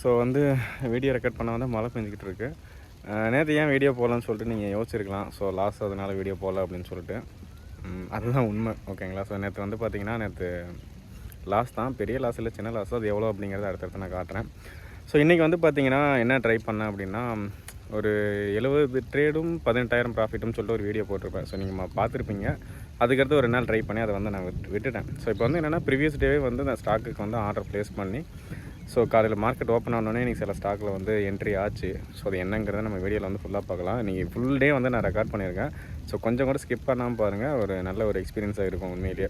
So வந்து video record பண்ண வந்து மழை பெஞ்சிக்கிட்டு இருக்கு. நேற்று ஏன் வீடியோ போடலான்னு சொல்லிட்டு நீங்கள் யோசிச்சிருக்கலாம். ஸோ லாஸ் அதனால வீடியோ போகல அப்படின்னு சொல்லிட்டு. அதுதான் உண்மை. ஓகேங்களா ஸோ நேற்று வந்து பார்த்தீங்கன்னா நேற்று லாஸ் தான். பெரிய லாஸ் இல்லை சின்ன லாஸ் அது எவ்வளோ அப்படிங்கிறத அடுத்தடுத்து நான் காட்டுறேன். ஸோ இன்றைக்கி வந்து பார்த்தீங்கன்னா என்ன ட்ரை பண்ணேன் அப்படின்னா ஒரு எழுபது ட்ரேடும் பதினெட்டாயிரம் ப்ராஃபிட்டும் சொல்லிட்டு ஒரு வீடியோ போட்டிருப்பேன். ஸோ நீங்கள் பார்த்துருப்பீங்க. அதுக்கடுத்து ஒரு நாள் ட்ரை பண்ணி அதை வந்து நான் விட்டுட்டேன். ஸோ இப்போ வந்து என்னென்னா ப்ரீவியஸ் டேவே வந்து நான் ஸ்டாக்குக்கு வந்து ஆர்டர் ப்ளேஸ் பண்ணி ஸோ காலையில் மார்க்கெட் ஓப்பன் ஆனோடனே இன்றைக்கி சில ஸ்டாக்கில் வந்து என்ட்ரி ஆச்சு. ஸோ அது என்னங்கிறத நம்ம வீடியோவில் வந்து ஃபுல்லாக பார்க்கலாம். இன்றைக்கி ஃபுல் டே வந்து நான் ரெக்கார்ட் பண்ணியிருக்கேன். ஸோ கொஞ்சம் கூட ஸ்கிப் பண்ணாமல் பாருங்கள் ஒரு நல்ல ஒரு எக்ஸ்பீரியன்ஸாக இருக்கும் உண்மையிலேயே.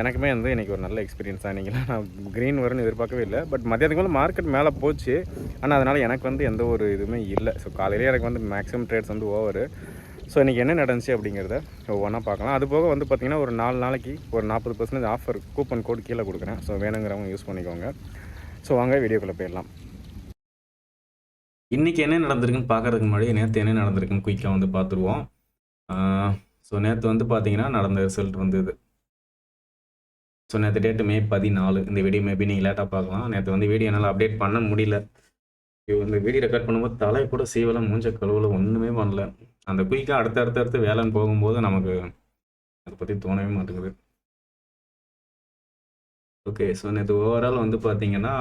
எனக்குமே வந்து இன்றைக்கி ஒரு நல்ல எக்ஸ்பீரியன்ஸாக தான் இன்றைக்கி நான் க்ரீன் வரும்னு எதிர்பார்க்கவே இல்லை. பட் மதியத்துக்குள்ள மார்க்கெட் மேலே போச்சு. ஆனால் அதனால் எனக்கு வந்து எந்த ஒரு இதுவுமே இல்லை. ஸோ காலையிலேயே எனக்கு வந்து மேக்ஸிமம் ட்ரேட்ஸ் வந்து ஓவர் ஸோ இன்றைக்கி என்ன நடந்துச்சு அப்படிங்கிறத ஒவ்வொன்றா பார்க்கலாம். அது போக வந்து பார்த்திங்கன்னா ஒரு நாலு நாளைக்கு ஒரு நாற்பது பர்சன்டேஜ் ஆஃபர் கூப்பன் கோட் கீழே கொடுக்குறேன். ஸோ வேணுங்கிறவங்க யூஸ் பண்ணிக்கோங்க. ஸோ வாங்க வீடியோக்குள்ளே போயிடலாம். இன்றைக்கி என்ன நடந்திருக்குன்னு பார்க்கறதுக்கு முன்னாடி நேற்று என்ன நடந்திருக்குன்னு குயிக்காக வந்து பார்த்துருவோம் ஸோ நேற்று வந்து பார்த்தீங்கன்னா நடந்த ரிசல்ட் வந்தது. ஸோ நேற்று டேட்டு மே பதினாலு. இந்த வீடியோ மேபி நீங்கள் லேட்டாக பார்க்கலாம். நேற்று வந்து வீடியோ என்னால் அப்டேட் பண்ண முடியல. இது இந்த வீடியோ ரெக்கார்ட் பண்ணும்போது தலை கூட சீவலை மூஞ்ச கழுவில் ஒன்றுமே பண்ணல. அந்த குயிக்காக அடுத்த அடுத்த அடுத்து வேலைன்னு போகும்போது நமக்கு அதை பற்றி தோணவே மாட்டேங்குது. ஓகே ஸோ நேற்று ஓவரால் வந்து பார்த்தீங்கன்னா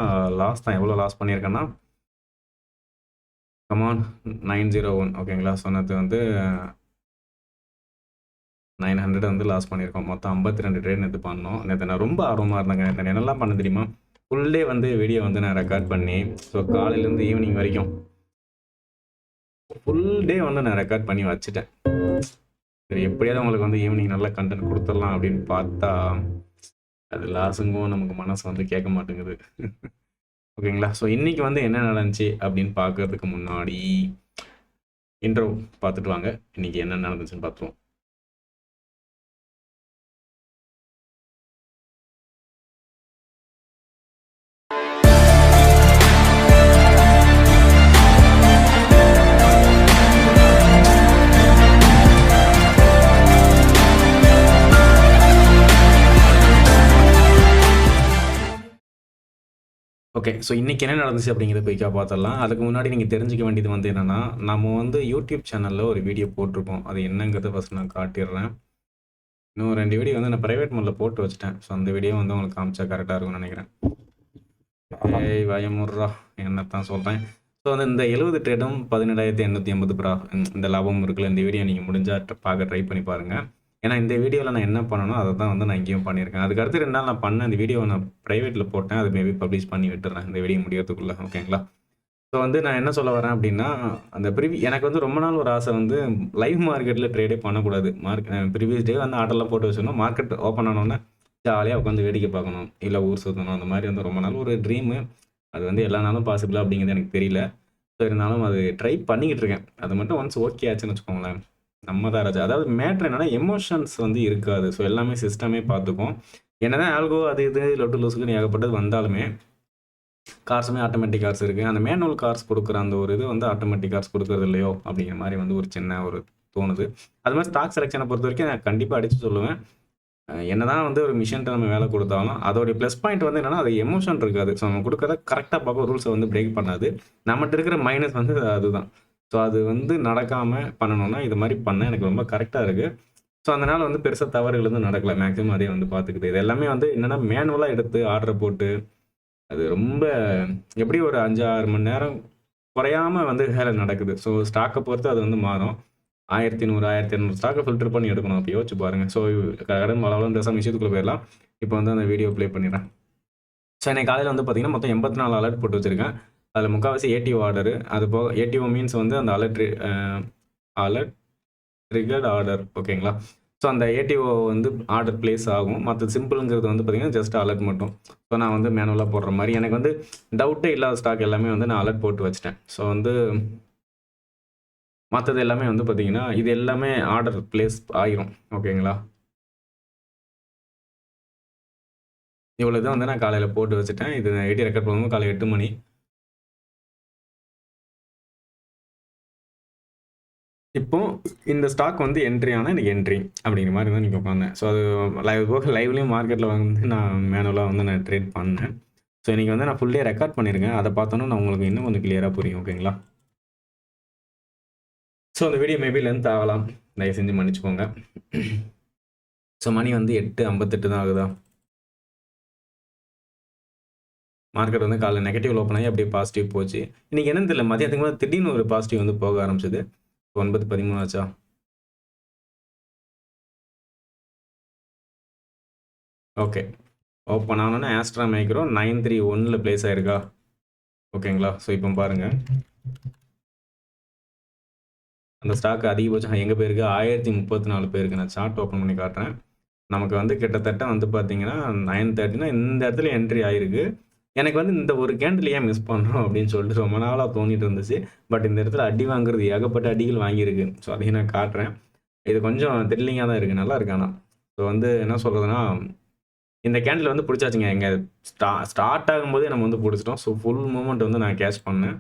லாஸ் தான். எவ்வளோ லாஸ் பண்ணியிருக்கேன்னா கமான் நைன் ஜீரோ ஒன் ஓகேங்களா சொன்னது வந்து நைன் ஹண்ட்ரட் வந்து லாஸ் பண்ணியிருக்கோம் மொத்தம் ஐம்பத்தி ரெண்டு ட்ரேட் நேற்று பண்ணோம். நேற்று நான் ரொம்ப ஆர்வமாக இருந்தேங்க நேற்று என்னெல்லாம் பண்ண தெரியுமா? ஃபுல் டே வந்து வீடியோ வந்து நான் ரெக்கார்ட் பண்ணி ஸோ காலையிலேருந்து ஈவினிங் வரைக்கும் ஃபுல் டே வந்து நான் ரெக்கார்ட் பண்ணி வச்சுட்டேன். சரி எப்படியாவது உங்களுக்கு வந்து ஈவினிங் நல்லா கண்டென்ட் கொடுத்துடலாம் அப்படின்னு பார்த்தா அது லாஸுங்கும் நமக்கு மனசு வந்து கேட்க மாட்டேங்குது. ஓகேங்களா? ஸோ இன்னைக்கு வந்து என்ன நடந்துச்சு அப்படின்னு பார்க்கறதுக்கு முன்னாடி இன்ட்ரோ பார்த்துட்டு வாங்க. இன்னைக்கு என்ன நடந்துச்சுன்னு பார்த்துருவோம். ஓகே ஸோ இன்றைக்கி என்ன நடந்துச்சு அப்படிங்கிறத போய்க்கா பார்த்துடலாம் அதுக்கு முன்னாடி நீங்கள் தெரிஞ்சுக்க வேண்டியது வந்து என்னென்னா நம்ம வந்து யூடியூப் சேனலில் ஒரு வீடியோ போட்டிருப்போம். அது என்னங்கிறத ஃபஸ்ட் நான் காட்டிடுறேன். இன்னும் ரெண்டு வீடியோ வந்து நான் ப்ரைவேட் மோடில் போட்டு வச்சுட்டேன். ஸோ அந்த வீடியோ வந்து உங்களுக்கு காமிச்சா கரெக்டாக இருக்கும்னு நினைக்கிறேன். ஏய் என்ன என்னத்தான் சொல்கிறேன் ஸோ வந்து இந்த எழுபது ட்ரேடும் பதினேழாயிரத்தி எண்ணூற்றி ஐம்பது ப்ரா இந்த லாபம் இருக்குல்ல இந்த வீடியோ நீங்கள் முடிஞ்சால் பார்க்க ட்ரை பண்ணி பாருங்கள் ஏன்னா இந்த வீடியோவில் நான் என்ன பண்ணணும் அதை தான் வந்து நான் இங்கேயும் பண்ணியிருக்கேன். அதுக்கு அடுத்து ரெண்டு நாள் நான் பண்ண அந்த வீடியோவை நான் ப்ரைவேட்டில் போட்டேன். அது மேபி பப்ளிஷ் பண்ணி விட்டுறேன். இந்த வீடியோ முடியறதுக்குள்ளே. ஓகேங்களா? ஸோ வந்து நான் என்ன சொல்ல வரேன் அப்படின்னா அந்த ப்ரிவி எனக்கு வந்து ரொம்ப நாள் ஒரு ஆசை வந்து லைவ் மார்க்கெட்டில் ட்ரேடே பண்ணக்கூடாது. மார்க்கெட் ப்ரீவியஸ் டே வந்து ஆர்டர்லாம் போட்டு வச்சிடணும் மார்க்கெட் ஓப்பன் ஆனோடனே ஜாலியாக உட்காந்து வேடிக்கை பார்க்கணும். இல்லை ஊர் சுற்றணும் அந்த மாதிரி வந்து ரொம்ப நாள் ஒரு ட்ரீமு அது வந்து எல்லா நாளும் பாசிபிளாக அப்படிங்கிறது எனக்கு தெரியல. ஸோ இருந்தாலும் அது ட்ரை பண்ணிக்கிட்டு இருக்கேன். அது மட்டும் ஒன்ஸ் ஓகே ஆச்சுன்னு வச்சுக்கோங்களேன். நம்ம தான் ராஜா. அதாவது மேட்ரு என்னன்னா எமோஷன்ஸ் வந்து இருக்காது. ஸோ எல்லாமே சிஸ்டமே பார்த்துக்கும். என்னதான் ஆல்கோ அது இது லொட்டு லூசுக்குன்னு ஏகப்பட்டது வந்தாலுமே கார்ஸுமே ஆட்டோமேட்டிக் கார்ஸ் இருக்குது அந்த மேனுவல் கார்ஸ் கொடுக்குற அந்த ஒரு இது வந்து ஆட்டோமேட்டிக் கார்ஸ் கொடுக்குறது இல்லையோ அப்படிங்கிற மாதிரி வந்து ஒரு சின்ன ஒரு தோணுது. அது மாதிரி ஸ்டாக் செலெக்ஷனை பொறுத்த வரைக்கும் நான் கண்டிப்பாக அடித்து சொல்லுவேன். என்னதான் வந்து ஒரு மிஷின்ட்ட நம்ம வேலை கொடுத்தாலும் அதோடைய ப்ளஸ் பாயிண்ட் வந்து என்னன்னா அது எமோஷன் இருக்காது. ஸோ நம்ம கொடுக்குறத கரெக்டாக பார்க்க ரூல்ஸை வந்து பிரேக் பண்ணாது. நம்மகிட்ட இருக்கிற மைனஸ் வந்து அதுதான். ஸோ அது வந்து நடக்காமல் பண்ணணும்னா இது மாதிரி பண்ண எனக்கு ரொம்ப கரெக்டாக இருக்குது ஸோ அதனால் வந்து பெருசாக தவறுகள் வந்து நடக்கல. மேக்ஸிமம் அதே வந்து பார்த்துக்குது இது எல்லாமே வந்து என்னென்னா மேனுவலாக எடுத்து ஆர்டர் போட்டு அது ரொம்ப எப்படி ஒரு அஞ்சு ஆறு மணி நேரம் குறையாம வந்து வேலை நடக்குது. ஸோ ஸ்டாக்கை பொறுத்து அது வந்து மாறும். ஆயிரத்தி நூறு ஆயிரத்தி இரநூறு ஸ்டாக்கை ஃபில்டர் பண்ணி எடுக்கணும். அப்போ யோசிச்சு பாருங்கள் ஸோ கடன் மலவளம் பேசாமல் விஷயத்துக்குள்ளே போயிடலாம். இப்போ வந்து அந்த வீடியோ ப்ளே பண்ணிடுறேன். ஸோ இன்னைக்கு காலையில் வந்து பார்த்தீங்கன்னா மொத்தம் எண்பத்தி நாலு அலர்ட் போட்டு வச்சுருக்கேன். அதில் முக்கால்வாசி ஏடிஓ ஆர்டரு அது போக ஏடிஓ மீன்ஸ் வந்து அந்த அலர்ட் அலர்ட் ட்ரிகர்ட் ஆர்டர் ஓகேங்களா ஸோ அந்த ஏடிஓ வந்து ஆர்டர் பிளேஸ் ஆகும். மற்ற சிம்பிளுங்கிறது வந்து பார்த்தீங்கன்னா ஜஸ்ட் அலர்ட் மட்டும். ஸோ நான் வந்து மேனுவலாக போடுற மாதிரி. எனக்கு வந்து டவுட்டே இல்லாத ஸ்டாக் எல்லாமே வந்து நான் அலர்ட் போட்டு வச்சிட்டேன். ஸோ வந்து மற்றது எல்லாமே வந்து பார்த்தீங்கன்னா இது எல்லாமே ஆர்டர் பிளேஸ் ஆயிரும். ஓகேங்களா இவ்வளோ தான் வந்து நான் காலையில் போட்டு வச்சுட்டேன். இது எடி ரெக்கார்ட் பண்ணும்போது காலை எட்டு மணி. இப்போ இந்த ஸ்டாக் வந்து என்ட்ரி ஆனால் எனக்கு என்ட்ரி அப்படிங்கிற மாதிரி தான் நீங்கள் உட்காந்தேன் ஸோ அது லைவ் போக லைவ்லேயும் மார்க்கெட்டில் வந்து நான் மேனுவலாக வந்து நான் ட்ரேட் பண்ணேன். ஸோ இன்றைக்கி வந்து நான் ஃபுல் டே ரெக்கார்ட் பண்ணியிருக்கேன் அதை பார்த்தோன்னா நான் உங்களுக்கு இன்னும் கொஞ்சம் கிளியராக புரியும் ஓகேங்களா ஸோ அந்த வீடியோ மேபி லென்த் ஆகலாம். தயவு செஞ்சு மன்னிச்சுக்கோங்க. ஸோ மணி வந்து எட்டு ஐம்பத்தெட்டு தான் ஆகுதா? மார்க்கெட் வந்து காலைல நெகட்டிவ் ஓப்பன் ஆகி அப்படியே பாசிட்டிவ் போச்சு. இன்றைக்கி என்னன்னு தெரியல. மதியத்துக்கு மேலே திடீர்னு ஒரு பாசிட்டிவ் வந்து போக ஆரம்பிச்சது. ஒன்பது பதிமூணு ஆச்சா? ஓகே. ஓப்பன் ஆனோன்னே ஆஸ்ட்ரா மைக்ரோ நைன் த்ரீ ஒன்னில் ப்ளேஸ் ஆயிருக்கா? ஓகேங்களா? ஸோ இப்போ பாருங்கள் அந்த ஸ்டாக் அதிகபட்சம் எங்கே போயிருக்கு? ஆயிரத்தி முப்பத்தி நாலு பேருக்கு நான் சார்ட் ஓப்பன் பண்ணி காட்டுறேன். நமக்கு வந்து கிட்டத்தட்ட வந்து பார்த்தீங்கன்னா நைன் தேர்ட்டினா இந்த இடத்துல என்ட்ரி ஆயிருக்கு. எனக்கு வந்து இந்த ஒரு கேண்டில் ஏன் மிஸ் பண்ணுறோம் அப்படின்னு சொல்லிட்டு ரொம்ப நாளாக தோணிட்டு இருந்துச்சு. பட் இந்த இடத்துல அடி வாங்குறது ஏகப்பட்ட அடிகள் வாங்கியிருக்கு. ஸோ அதையும் நான் காட்டுறேன். இது கொஞ்சம் த்ரில்லிங்காக தான் இருக்குது நல்லா இருக்கு ஆனால் ஸோ வந்து என்ன சொல்கிறதுனா இந்த கேண்டில் வந்து பிடிச்சாச்சுங்க. எங்கள் ஸ்டா ஸ்டார்ட் ஆகும்போதே நம்ம வந்து பிடிச்சிட்டோம். ஸோ ஃபுல் மூமெண்ட் வந்து நான் கேஷ் பண்ணேன்.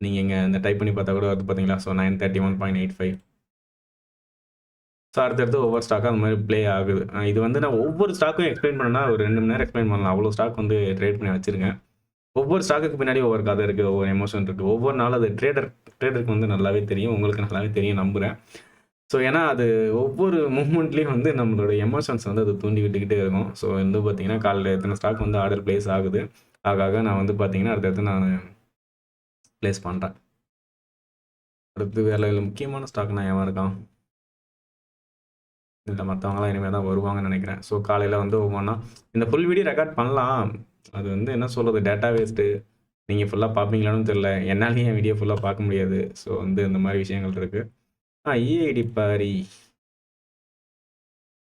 நீங்கள் இங்கே இந்த டைப் பண்ணி பார்த்தா கூட வருது பார்த்தீங்களா? So nine thirty one point eight five so அடுத்தடுத்து ஒவ்வொரு ஸ்டாக்கும் அந்த மாதிரி ப்ளே ஆகுது. இது வந்து நான் ஒவ்வொரு ஸ்டாக்கும் எக்ஸ்பிளைன் பண்ணனா ஒரு ரெண்டு மணி நேரம் எக்ஸ்பிளைன் பண்ணலாம். அவ்வளோ ஸ்டாக் வந்து ட்ரேட் பண்ணி வச்சிருக்கேன். ஒவ்வொரு ஸ்டாக்குக்கு பின்னாடி ஒவ்வொரு கதை இருக்குது ஒவ்வொரு எமோஷன் இருக்குது ஒவ்வொரு நாள் அது ட்ரேடர் ட்ரேடருக்கு வந்து நல்லாவே தெரியும். உங்களுக்கு நல்லாவே தெரியும் நம்புகிறேன் ஸோ ஏன்னா அது ஒவ்வொரு மூமெண்ட்லேயும் வந்து நம்மளோட எமோஷன்ஸ் வந்து அது தூண்டி விட்டுக்கிட்டே இருக்கும். ஸோ வந்து பார்த்தீங்கன்னா காலையில் எத்தனை ஸ்டாக் வந்து ஆர்டர் ப்ளேஸ் ஆகுது. ஆகாக நான் வந்து பார்த்தீங்கன்னா அடுத்தடுத்து நான் ப்ளேஸ் பண்ணுறேன் அடுத்து வேலை முக்கியமான ஸ்டாக் நான் எவன் இருக்கான்? இல்லை மற்றவங்களாம் இனிமேல் தான் வருவாங்கன்னு நினைக்கிறேன். ஸோ காலையில் வந்து ஒவ்வொன்றா இந்த ஃபுல் வீடியோ ரெக்கார்ட் பண்ணலாம். அது வந்து என்ன சொல்கிறது டேட்டா வேஸ்ட்டு நீங்கள் ஃபுல்லாக பார்ப்பீங்களான்னு தெரில என்னாலையும் என் வீடியோ ஃபுல்லாக பார்க்க முடியாது. ஸோ வந்து இந்த மாதிரி விஷயங்கள் இருக்குது ஆ இஐடி பாரி.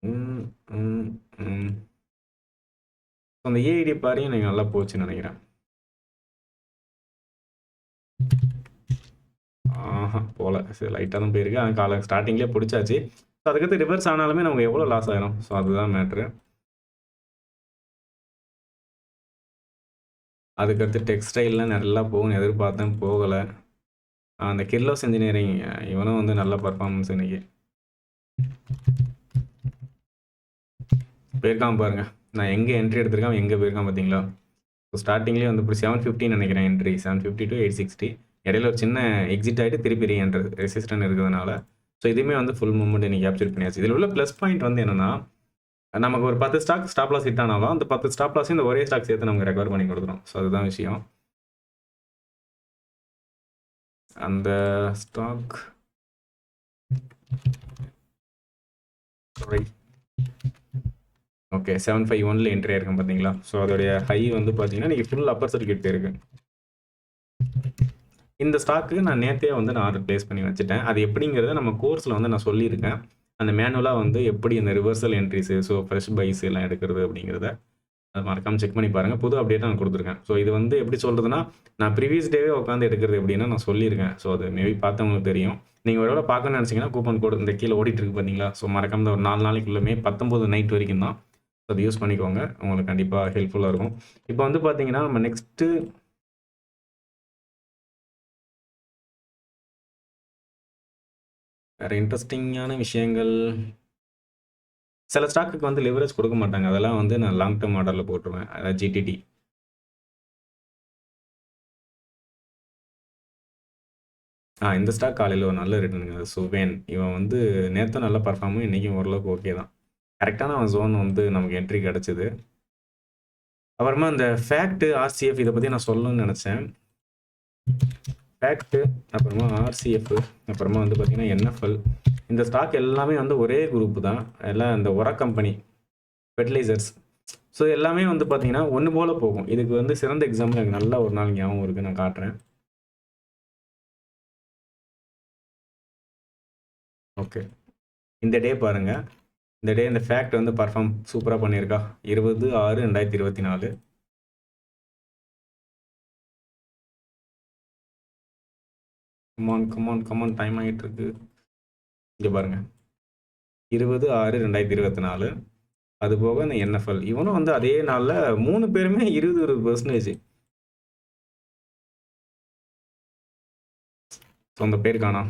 ம் அந்த ஏஐடி பாரியும் எனக்கு நல்லா போச்சுன்னு நினைக்கிறேன். ஆஹா போகல சரி லைட்டாக தான் போயிருக்கு. ஆனால் காலை ஸ்டார்டிங்லேயே பிடிச்சாச்சு. ஸோ அதுக்கடுத்து ரிவர்ஸ் ஆனாலுமே நமக்கு எவ்வளோ லாஸ் ஆகிடும் ஸோ அதுதான் மேட்ரு அதுக்கடுத்து டெக்ஸ்டைல்லாம் நல்லா போகும்னு எதிர்பார்த்தேன் போகலை. அந்த கிர்லோஸ் இன்ஜினியரிங் இவனும் வந்து நல்ல பர்ஃபார்மன்ஸ் இன்னைக்கு. போயிருக்கான் பாருங்கள் நான் எங்கே என்ட்ரி எடுத்திருக்கேன் எங்கே போயிருக்கான் பார்த்தீங்களா ஸோ ஸ்டார்டிங்லேயே வந்து இப்படி செவன் ஃபிஃப்டின்னு நினைக்கிறேன் entry seven fifty to eight sixty இடையில ஒரு சின்ன எக்ஸிட் ஆகிட்டு திருப்பி ரீஎன்ட்ரு ரெசிஸ்டன் இருக்கிறதுனால ஸோ இதுவுமே வந்து ஃபுல் மூமெண்ட் நீங்கள் கேப்சர் பண்ணியாச்சு. இதில் உள்ள ப்ளஸ் பாயிண்ட் வந்து என்னன்னா நமக்கு ஒரு பத்து ஸ்டாக் ஸ்டாப் லாஸ் ஹிட் ஆனாலும் அந்த பத்து ஸ்டாப் லாஸ் இந்த ஒரே ஸ்டாக் சேர்த்து நமக்கு ரெக்கவர் பண்ணி கொடுத்துரும். ஸோ அதுதான் விஷயம். அந்த ஸ்டாக் ஓகே செவன் ஃபைவ் ஒன்ல என்ட்ரி ஆயிருக்கும் பார்த்தீங்களா ஸோ அதோடைய ஹை வந்து பார்த்தீங்கன்னா நீங்கள் ஃபுல் அப்பர் சர்க்கிட் இருக்கு இந்த ஸ்டாக்கு நான் நேற்றே வந்து நான் ஆர்டர் ப்ளேஸ் பண்ணி வச்சுட்டேன். அது எப்படிங்கிறத நம்ம கோர்ஸில் வந்து நான் சொல்லியிருக்கேன். அந்த மேனுவலாக வந்து எப்படி இந்த reversal entries so fresh buys எல்லாம் எடுக்கிறது அப்படிங்கிறத அதை மறக்காமல் செக் பண்ணி பாருங்கள் புது அப்டேட் நான் கொடுத்துருக்கேன். ஸோ இது வந்து எப்படி சொல்கிறதுனா நான் ப்ரீவியஸ் டேவே உட்காந்து எடுக்கிறது எப்படின்னா நான் சொல்லியிருக்கேன். ஸோ அது மேபி பார்த்தவங்களுக்கு தெரியும். நீங்கள் ஒரு வேளை பார்க்கணும்னு நினச்சிங்கன்னா கூப்பன் கோடு இந்த கீழே ஓடிட்டு இருக்கு பார்த்தீங்களா ஸோ மறக்காம ஒரு நாலு நாளைக்குள்ளமே பத்தொம்போது நைட் வரைக்கும் தான். ஸோ அதை யூஸ் பண்ணிக்கோங்க. உங்களுக்கு கண்டிப்பாக ஹெல்ப்ஃபுல்லாக இருக்கும். இப்போ வந்து பார்த்தீங்கன்னா நம்ம நெக்ஸ்ட்டு வேறு இன்ட்ரெஸ்டிங்கான விஷயங்கள். சில ஸ்டாக்குக்கு வந்து லிவரேஜ் கொடுக்க மாட்டாங்க. அதெல்லாம் வந்து நான் லாங் டேர்ம் ஆர்டரில் போட்டுருவேன். அதாவது ஜிடிடி ஆ இந்த ஸ்டாக் காலையில் ஒரு நல்ல ரிட்டர்னுங்க சுவேன். இவன் வந்து நேற்று நல்ல பர்ஃபார்மும் இன்றைக்கும் ஓரளவுக்கு ஓகே தான். கரெக்டான அவன் ஜோன் வந்து நமக்கு என்ட்ரி கிடச்சிது. அப்புறமா இந்த ஃபேக்ட்டு ஆர்சிஎஃப் இதை பற்றி நான் சொல்லணும்னு நினச்சேன். ஃபேக்ட்டு அப்புறமா ஆர்சிஎஃப் அப்புறமா வந்து பார்த்திங்கன்னா என்எஃப்எல் இந்த ஸ்டாக் எல்லாமே வந்து ஒரே குரூப் தான். எல்லாம் இந்த உர கம்பெனி ஃபெர்டிலைசர்ஸ் ஸோ எல்லாமே வந்து பார்த்தீங்கன்னா ஒன்று போல் போகும். இதுக்கு வந்து சிறந்த எக்ஸாம்பிள் எனக்கு நல்ல ஒரு நாள் ஞாபகம் இருக்குது நான் காட்டுறேன். ஓகே இந்த டே பாருங்கள் இந்த டே இந்த ஃபேக்ட் வந்து பர்ஃபார்ம் சூப்பராக பண்ணியிருக்கா. இருபது ஆறு ரெண்டாயிரத்தி இருபத்தி நாலு. கமான் கமான் கமான் டைம் ஆகிட்டு இருக்கு இங்கே பாருங்க. இருபது ஆறு ரெண்டாயிரத்தி இருபத்தி நாலு அது போக இந்த என்எஃப்எல் இவனும் வந்து அதே நாளில் மூணு பேருமே இருபது இருபது பர்சன்டேஜ் அந்த பேர் காணா.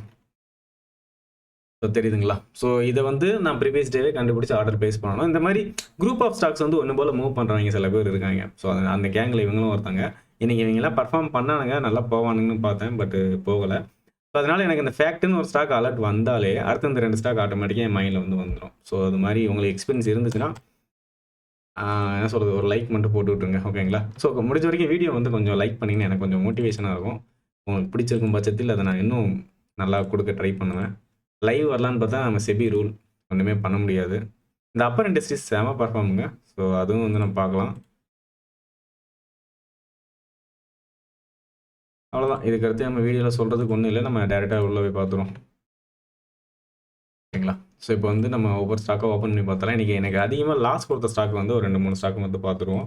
ஸோ தெரியுதுங்களா? ஸோ இதை வந்து நான் ப்ரீவியஸ் டேவே கண்டுபிடிச்சி ஆர்டர் ப்ளேஸ் பண்ணணும். இந்த மாதிரி குரூப் ஆஃப் ஸ்டாக்ஸ் வந்து ஒன்று போல் மூவ் பண்ணுறவங்க சில பேர் இருக்காங்க. ஸோ அந்த கேங்கில் இவங்களும் ஒருத்தங்க. இன்றைக்கி இவங்கெல்லாம் பர்ஃபார்ம் பண்ணானுங்க நல்லா போவானுங்கன்னு பார்த்தேன் பட் போகலை. ஸோ அதனால் எனக்கு இந்த ஃபேக்ட்னு ஒரு ஸ்டாக் அலர்ட் வந்தாலே அடுத்த இந்த ரெண்டு ஸ்டாக் ஆட்டோமேட்டிக்காக என் மைண்டில் வந்து வந்துடும் ஸோ அது மாதிரி உங்களுக்கு எக்ஸ்பீரியன்ஸ் இருந்துச்சுன்னா என்ன சொல்கிறது ஒரு லைக் மட்டும் போட்டு விட்ருங்க ஓகேங்களா ஸோ முடிஞ்ச வரைக்கும் வீடியோ வந்து கொஞ்சம் லைக் பண்ணிங்கன்னா எனக்கு கொஞ்சம் மோட்டிவேஷனாக இருக்கும். உங்களுக்கு பிடிச்சிருக்கும் பட்சத்தில் அதை நான் இன்னும் நல்லா கொடுக்க ட்ரை பண்ணுவேன். லைவ் வரலான்னு பார்த்தா நம்ம செபி ரூல் ஒன்றுமே பண்ண முடியாது. இந்த அப்பர் இண்டஸ்ட்ரீஸ் செம பர்ஃபார்முங்க ஸோ அதுவும் வந்து நம்ம பார்க்கலாம். அவ்வளோதான் இதுக்கு அடுத்து நம்ம வீடியோவில் சொல்கிறதுக்கு ஒன்றும் இல்லை. நம்ம டேரெக்டாக உள்ளே போய் பார்த்துருவோம். ஓகேங்களா ஸோ இப்போ வந்து நம்ம ஒவ்வொரு ஸ்டாக்காக ஓப்பன் பண்ணி பார்த்தாலும் இன்றைக்கி எனக்கு அதிகமாக லாஸ் கொடுத்த ஸ்டாக் வந்து ஒரு ரெண்டு மூணு ஸ்டாக் வந்து பார்த்துருவோம்.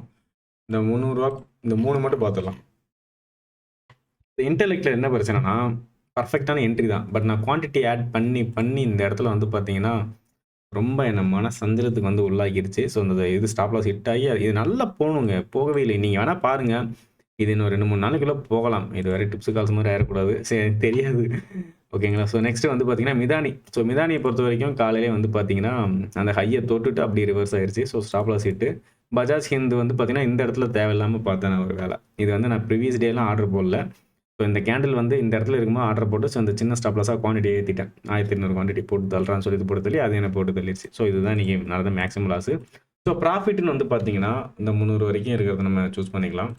இந்த முந்நூறுரூவா இந்த மூணு மட்டும் பார்த்துடலாம். இந்த இன்டெலெக்டில் என்ன பிரச்சனைனா பர்ஃபெக்டான என்ட்ரி தான். பட் நான் குவான்டிட்டி ஆட் பண்ணி பண்ணி இந்த இடத்துல வந்து பார்த்தீங்கன்னா ரொம்ப என்ன மன சஞ்சலத்துக்கு வந்து உள்ளாகிருச்சு ஸோ இந்த இது ஸ்டாப்லாஸ் ஹிட் ஆகி இது நல்லா போகணுங்க. போகவே இல்லை. நீங்கள் வேணால் பாருங்கள் இது இன்னும் ரெண்டு மூணு நாளைக்குள்ளே போகலாம். இது வேறு டிப்ஸு கால்ஸ் மாதிரி ஆயிடக்கூடாது. சரி தெரியாது. ஓகேங்களா ஸோ நெக்ஸ்ட் வந்து பார்த்தீங்கன்னா மிதானி. ஸோ மிதானியை பொறுத்த வரைக்கும் காலையிலே வந்து பார்த்தீங்கன்னா அந்த ஹையை தொட்டுட்டு அப்படி ரிவர்ஸ் ஆயிடுச்சு ஸோ ஸ்டாப் சீட்டு ஹிட்டு பஜாஜ் ஹிந்து வந்து பார்த்தீங்கன்னா இந்த இடத்துல தேவையில்லாமல் பார்த்தேன் நான் ஒரு வேலை இது வந்து நான் ப்ரீவியஸ் டேலாம் ஆர்டர் போடல. ஸோ இந்த கேண்டில் வந்து இந்த இடத்துல இருக்கும்போது ஆர்டர் போட்டு ஸோ இந்த சின்ன ஸ்டாப்லஸாக குவான்டிட்டி ஏற்றிட்டேன் ஆயிரத்தி இருநூறு குவான்டிட்டி போட்டு தள்ளுறான்னு சொல்லி இது போட்டு தள்ளி அது என்ன போட்டு தள்ளிடுச்சு. ஸோ இதுதான் நீங்கள் நடந்த மேக்ஸிமம் லாஸு ஸோ ப்ராஃபிட்னு வந்து பார்த்தீங்கன்னா இந்த முந்நூறு வரைக்கும் இருக்கிறத நம்ம சூஸ் பண்ணிக்கலாம்.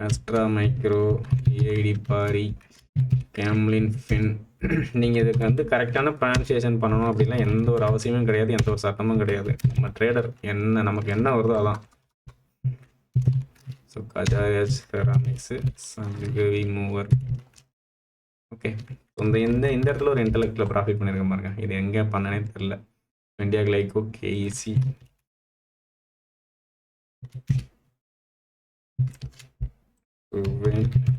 அஸ்ட்ரா மைக்ரோ ஏடி பாரி கேம்லின் ஃபின் நீங்கள் இதுக்கு வந்து கரெக்டான ப்ரொனன்சியேஷன் பண்ணணும் அப்படிலாம் எந்த ஒரு அவசியமும் கிடையாது எந்த ஒரு சட்டமும் கிடையாது. நம்ம ட்ரேடர் என்ன நமக்கு என்ன வருதோ அதான். ஸோ கஜாயஜ் செராமிக்ஸு சங்கவி மூவர் ஓகே இந்த இந்த இந்த இடத்துல ஒரு இன்டலெக்டில் ப்ராஃபிட் பண்ணியிருக்க பாருங்க. இது எங்கே பண்ணனே தெரில இந்தியா கிளைகோ கேஇசி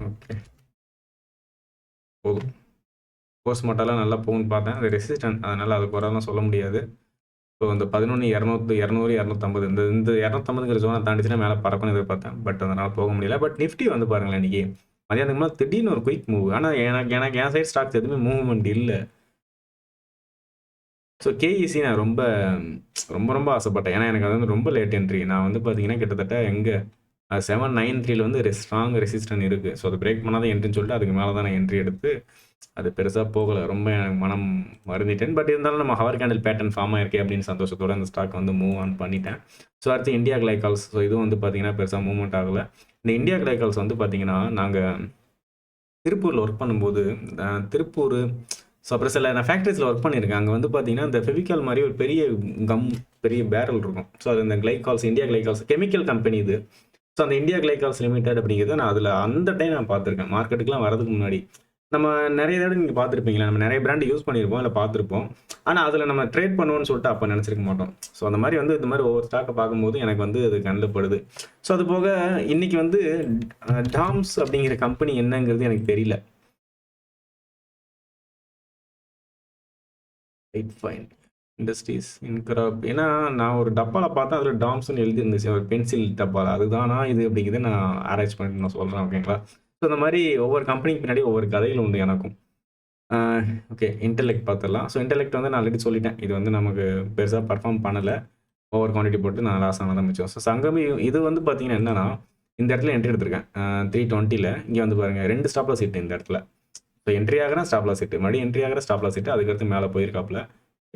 ஓகே போதும் போஸ்ட் மட்டெல்லாம் நல்லா போகும்னு பார்த்தேன். அது ரெசிஸ்டன்ட் அதனால் அது குறைலாம் சொல்ல முடியாது. ஸோ அந்த பதினொன்று இரநூத்து இரநூறு இரநூத்தம்பது இந்த இந்த இரநூத்தம்பதுங்கிற ஜோனை தாண்டிச்சுன்னா மேலே பறக்கணும் எதிர்பார்த்தேன். பட் அதனால் போக முடியல. பட் நிஃப்டி வந்து பாருங்களேன் இன்றைக்கி மதியானத்துக்கு மேலே திடீர்னு ஒரு குயிக் மூவ் ஆனால் எனக்கு எனக்கு என் சைட் ஸ்டாக்ஸ் எதுவுமே மூவ்மெண்ட் இல்லை. ஸோ கேஇசி நான் ரொம்ப ரொம்ப ரொம்ப ஆசைப்பட்டேன். ஏன்னா எனக்கு அது வந்து ரொம்ப லேட் என்ட்ரி நான் வந்து பார்த்தீங்கன்னா கிட்டத்தட்ட எங்கே செவன் நைன் த்ரீல வந்து ரெ ஸ்ட்ராங் ரெசிஸ்டன் இருக்குது ஸோ அது பிரேக் பண்ணாதான் என்ட்ரின்னு சொல்லிட்டு அதுக்கு மேலே தான் நான் என்ட்ரி எடுத்து அது பெருசாக போகலை. ரொம்ப எனக்கு மனம் வருந்திட்டேன். பட் இருந்தாலும் நம்ம ஹவர் கேண்டில் பேட்டர்ன் ஃபார்ம் ஆயிருக்கே அப்படின்னு சந்தோஷத்தோட அந்த ஸ்டாக் வந்து மூவ் ஆன் பண்ணிட்டேன். ஸோ அடுத்து இந்தியா கிளைகால்ஸ் ஸோ இதுவும் வந்து பார்த்தீங்கன்னா பெருசாக மூவ்மெண்ட் ஆகலை. இந்த இந்தியா கிளைகால்ஸ் வந்து பார்த்தீங்கன்னா நாங்கள் திருப்பூரில் ஒர்க் பண்ணும்போது திருப்பூர் ஸோ அப்புறம் சில நான் ஃபேக்ட்ரிஸில் ஒர்க் பண்ணியிருக்கேன். அங்கே வந்து பார்த்தீங்கன்னா இந்த ஃபெவிகால் மாதிரி ஒரு பெரிய கம் பெரிய பேரல் இருக்கும். ஸோ அது இந்த glycols India glycols chemical company இது. ஸோ அந்த இந்தியா கிளைகால்ஸ் லிமிடெட் அப்படிங்கிறத நான் அதில் அந்த டைம் நான் பார்த்துருக்கேன். மார்க்கெட்டுக்குலாம் வரதுக்கு முன்னாடி. நம்ம நிறைய தடவை நீங்கள் பார்த்துருப்பீங்களா? நம்ம நிறைய பிராண்ட் யூஸ் பண்ணியிருப்போம் இல்லை பார்த்துருப்போம். ஆனால் அதில் நம்ம ட்ரேட் பண்ணுவோம்னு சொல்லிட்டு அப்போ நினச்சிருக்க மாட்டோம். ஸோ அந்த மாதிரி வந்து இந்த மாதிரி ஒவ்வொரு ஸ்டாக்கை பார்க்கும்போது எனக்கு வந்து அது கண்டுபடுது. ஸோ அது போக இன்னைக்கு வந்து டாம்ஸ் அப்படிங்கிற கம்பெனி என்னங்கிறது எனக்கு தெரியல. ரைட் ஃபைன் இண்டஸ்ட்ரீஸ் இன்க்ராப் ஏன்னா நான் ஒரு டப்பாவில் பார்த்தா அதில் டாம்ஸ்னு எழுதி இருந்துச்சு ஒரு பென்சில் டப்பாவில் அதுதானா இது அப்படிங்கிறத நான் அரேஞ்ச் பண்ணி நான் சொல்கிறேன் ஓகேங்களா ஸோ இந்த மாதிரி ஒவ்வொரு கம்பெனிக்கு பின்னாடி ஒவ்வொரு கதைகள் உண்டு எனக்கும். ஓகே இன்டெலெக்ட் பார்த்துடலாம். ஸோ இன்டெலெக்ட் வந்து நான் ஆல்ரெடி சொல்லிட்டேன். இது வந்து நமக்கு பெருசாக பர்ஃபார்ம் பண்ணலை. ஓவர் குவான்டிட்டி போட்டு நான் லாஸ் ஆன ஆரம்பித்தோம் ஸோ சங்கமி இது வந்து பார்த்தீங்கன்னா என்னன்னா இந்த இடத்துல என்ட்ரி எடுத்திருக்கேன். த்ரீ டுவெண்ட்டியில் இங்கே வந்து பாருங்கள் ரெண்டு ஸ்டாப்பில் சீட்டு இந்த இடத்துல. ஸோ என்ட்ரி ஆகிற ஸ்டாப்ல சீட்டு மறுபடியும் என்ட்ரி ஆகிற ஸ்டாப்ல சீட்டு அதுக்கடுத்து மேலே போயிருக்காப்புல.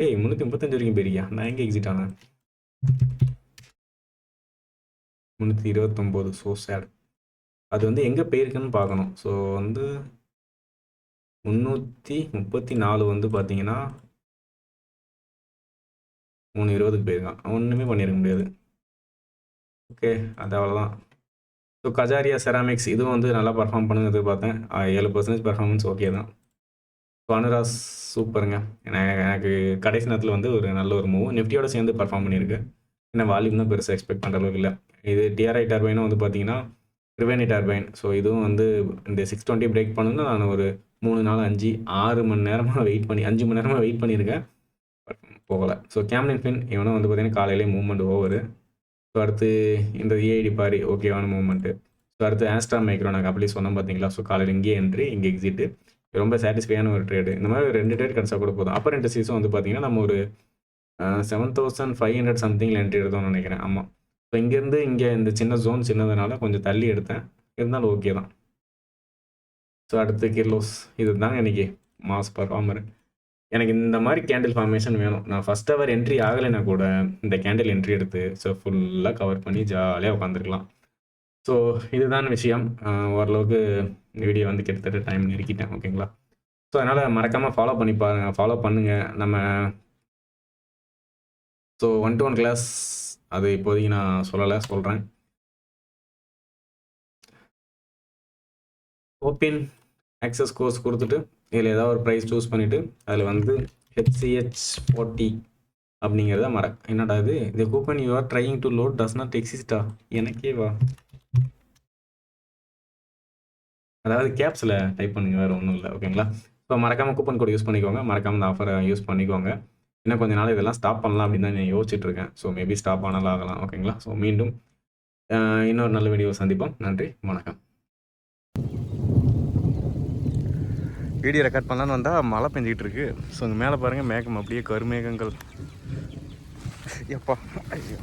ஏய் முந்நூற்றி முப்பத்தஞ்சு வரைக்கும் போயிருக்கியா? நான் எங்கே எக்ஸிட் ஆனேன்? முந்நூற்றி இருபத்தொம்போது. ஸோ சேட் அது வந்து எங்கே போயிருக்குன்னு பார்க்கணும். ஸோ வந்து முந்நூற்றி முப்பத்தி நாலு வந்து பார்த்தீங்கன்னா மூணு இருபதுக்கு போயிருக்கான். ஒன்றுமே பண்ணியிருக்க முடியாது. ஓகே அது அவ்வளோதான். ஸோ கஜாரியா செராமிக்ஸ் இதுவும் வந்து நல்லா பர்ஃபார்ம் பண்ணுங்கிறது பார்த்தேன். ஏழு பர்சன்டேஜ் பர்ஃபார்மன்ஸ் ஓகே தான். ஸோ அனுராஸ் சூப்பருங்க. எனக்கு எனக்கு கடைசி நேரத்தில் வந்து ஒரு நல்ல ஒரு மூவ் நிஃப்டியோட சேர்ந்து பர்ஃபார்ம் பண்ணியிருக்கு. ஏன்னா வால்யூம் தான் பெருசாக எக்ஸ்பெக்ட் பண்ணுற அளவுக்கு இல்லை. இது டிஆர்ஐ டர்பைனும் வந்து பார்த்தீங்கன்னா ரிவேனி டர்பைன் ஸோ இதுவும் வந்து இந்த சிக்ஸ் டுவெண்ட்டி பிரேக் பண்ணணும்னு நான் ஒரு மூணு நாள் அஞ்சு ஆறு மணி நேரமாக வெயிட் பண்ணி அஞ்சு மணி நேரமாக வெயிட் பண்ணியிருக்கேன். பட் போகலை. ஸோ கேம்லின் ஃபின் இவனும் வந்து பார்த்தீங்கன்னா காலையிலே மூவ்மெண்ட் ஓவரு ஸோ அடுத்து இந்த ஏஐடி பாரி. ஓகேவான மூவ்மெண்ட்டு ஸோ அடுத்து ஆஸ்ட்ரா மைக்ரோ நாங்கள் அப்படி சொன்னோம் பார்த்தீங்களா ஸோ காலையில் இங்கே என்ட்ரி இங்கே எக்ஸிட்டு ரொம்ப சாட்டிஸ்ஃபையான ஒரு ட்ரேடு இந்த மாதிரி ரெண்டு ட்ரேட் கிடச்சா கூட போதும். அப்பர் ரெண்டு சீஸும் வந்து பார்த்தீங்கன்னா நம்ம ஒரு செவன் தௌசண்ட் ஃபைவ் ஹண்ட்ரட் சம்திங்கில் என்ட்ரி எடுத்தோம்னு நினைக்கிறேன். ஆமாம் ஸோ இங்கேருந்து இங்கே இந்த சின்ன ஜோன் சின்னதுனால கொஞ்சம் தள்ளி எடுத்தேன். இருந்தாலும் ஓகே தான். ஸோ அடுத்து கிர்லோஸ் இது தாங்க இன்னைக்கு மாஸ் பர்ஃபார்மர் எனக்கு இந்த மாதிரி கேண்டில் ஃபார்மேஷன் வேணும். நான் ஃபஸ்ட் ஹவர் என்ட்ரி ஆகலைன்னா கூட இந்த கேண்டில் என்ட்ரி எடுத்து ஸோ ஃபுல்லாக கவர் பண்ணி ஜாலியாக உட்காந்துருக்கலாம் ஸோ இதுதான் விஷயம். ஓரளவுக்கு இந்த வீடியோ வந்து கிட்டத்தட்ட டைம் நெருக்கிட்டேன் ஓகேங்களா ஸோ அதனால் மறக்காமல் ஃபாலோ பண்ணி பாருங்க ஃபாலோ பண்ணுங்கள் நம்ம so one to one class அது இப்போதைக்கு நான் சொல்லலை சொல்கிறேன் ஓப்பன் ஆக்சஸ் கோர்ஸ் கொடுத்துட்டு இதில் ஏதாவது ஒரு ப்ரைஸ் சூஸ் பண்ணிவிட்டு அதில் வந்து ஹெச்சிஹெச் ஃபோர்ட்டி அப்படிங்கிறத மற என்னடா இது? இந்த coupon you are trying to load does not எக்ஸிஸ்டா எனக்கே வா. அதாவது கேப்ஸில் டைப் பண்ணுங்க வேறு ஒன்றும் இல்லை. ஓகேங்களா ஸோ மறக்காமல் கூப்பன் கோட் யூஸ் பண்ணிக்கோங்க. மறக்காமல் இந்த ஆஃபரை யூஸ் பண்ணிக்கோங்க. இன்னும் கொஞ்ச நாள் இதெல்லாம் ஸ்டாப் பண்ணலாம் அப்படின்னு தான் நான் யோசிச்சுட்டு இருக்கேன். ஸோ மேபி ஸ்டாப் ஆனாலும் ஆகலாம். ஓகேங்களா ஸோ மீண்டும் இன்னொரு நல்ல வீடியோ சந்திப்போம். நன்றி. வணக்கம். வீடியோ ரெக்கார்ட் பண்ணலான்னு வந்தால் மழை பெஞ்சிக்கிட்டு இருக்கு. ஸோ இங்கே மேலே பாருங்கள் மேகம் அப்படியே கருமேகங்கள். எப்பா ஐயோ.